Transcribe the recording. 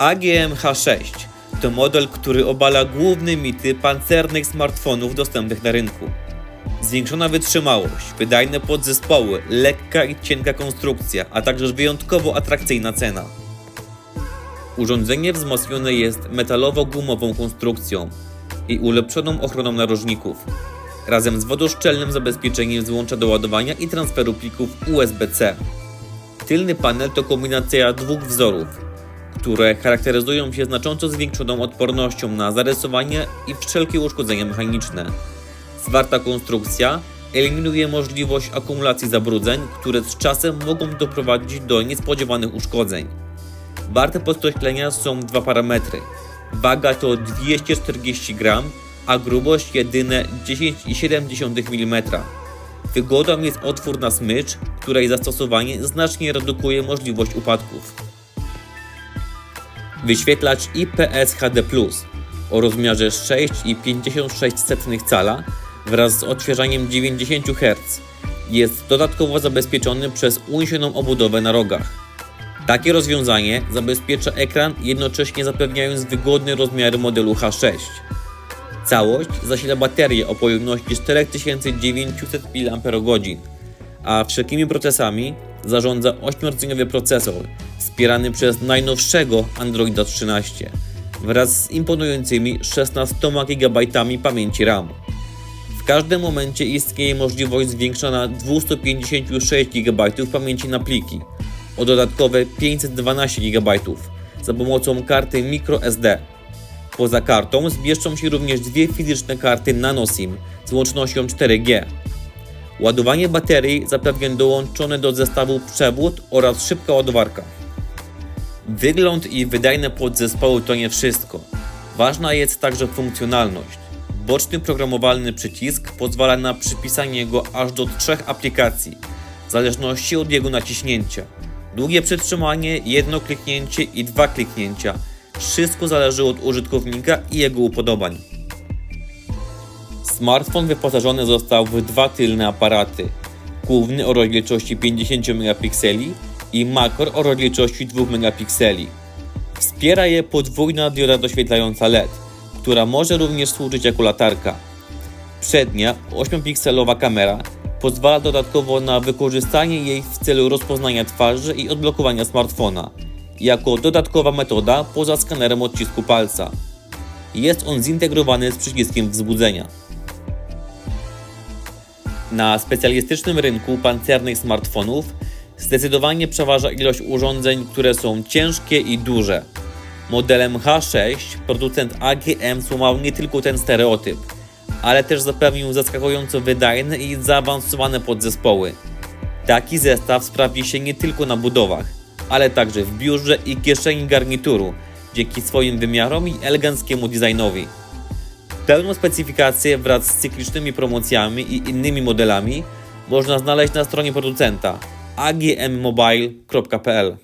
AGM H6 to model, który obala główne mity pancernych smartfonów dostępnych na rynku. Zwiększona wytrzymałość, wydajne podzespoły, lekka i cienka konstrukcja, a także wyjątkowo atrakcyjna cena. Urządzenie wzmocnione jest metalowo-gumową konstrukcją i ulepszoną ochroną narożników, razem z wodoszczelnym zabezpieczeniem z łącza do ładowania i transferu plików USB-C. Tylny panel to kombinacja dwóch wzorów, które charakteryzują się znacząco zwiększoną odpornością na zarysowanie i wszelkie uszkodzenia mechaniczne. Zwarta konstrukcja eliminuje możliwość akumulacji zabrudzeń, które z czasem mogą doprowadzić do niespodziewanych uszkodzeń. Warte podkreślenia są dwa parametry. Waga to 240 gram, a grubość jedyne 10,7 mm. Wygodą jest otwór na smycz, której zastosowanie znacznie redukuje możliwość upadków. Wyświetlacz IPS HD o rozmiarze 6,56 cala wraz z odświeżaniem 90 Hz jest dodatkowo zabezpieczony przez uniesioną obudowę na rogach. Takie rozwiązanie zabezpiecza ekran, jednocześnie zapewniając wygodne rozmiary modelu H6. Całość zasila baterię o pojemności 4900 mAh, a wszelkimi procesami zarządza 8-rdzeniowy procesor wspierany przez najnowszego Androida 13 wraz z imponującymi 16 GB pamięci RAM. W każdym momencie istnieje możliwość zwiększenia 256 GB pamięci na pliki o dodatkowe 512 GB za pomocą karty microSD. Poza kartą zmieszczą się również dwie fizyczne karty NanoSIM z łącznością 4G. Ładowanie baterii zapewnia dołączony do zestawu przewód oraz szybka ładowarka. Wygląd i wydajne podzespoły to nie wszystko. Ważna jest także funkcjonalność. Boczny programowalny przycisk pozwala na przypisanie go aż do trzech aplikacji, w zależności od jego naciśnięcia. Długie przytrzymanie, jedno kliknięcie i dwa kliknięcia. Wszystko zależy od użytkownika i jego upodobań. Smartfon wyposażony został w dwa tylne aparaty. Główny o rozdzielczości 50 megapikseli i makro o rozdzielczości 2 megapikseli. Wspiera je podwójna dioda doświetlająca LED, która może również służyć jako latarka. Przednia 8-pikselowa kamera pozwala dodatkowo na wykorzystanie jej w celu rozpoznania twarzy i odblokowania smartfona, jako dodatkowa metoda poza skanerem odcisku palca. Jest on zintegrowany z przyciskiem wzbudzenia. Na specjalistycznym rynku pancernych smartfonów zdecydowanie przeważa ilość urządzeń, które są ciężkie i duże. Modelem H6 producent AGM złamał nie tylko ten stereotyp, ale też zapewnił zaskakująco wydajne i zaawansowane podzespoły. Taki zestaw sprawdzi się nie tylko na budowach, ale także w biurze i kieszeni garnituru, dzięki swoim wymiarom i eleganckiemu designowi. Pełną specyfikację wraz z cyklicznymi promocjami i innymi modelami można znaleźć na stronie producenta agmmobile.pl.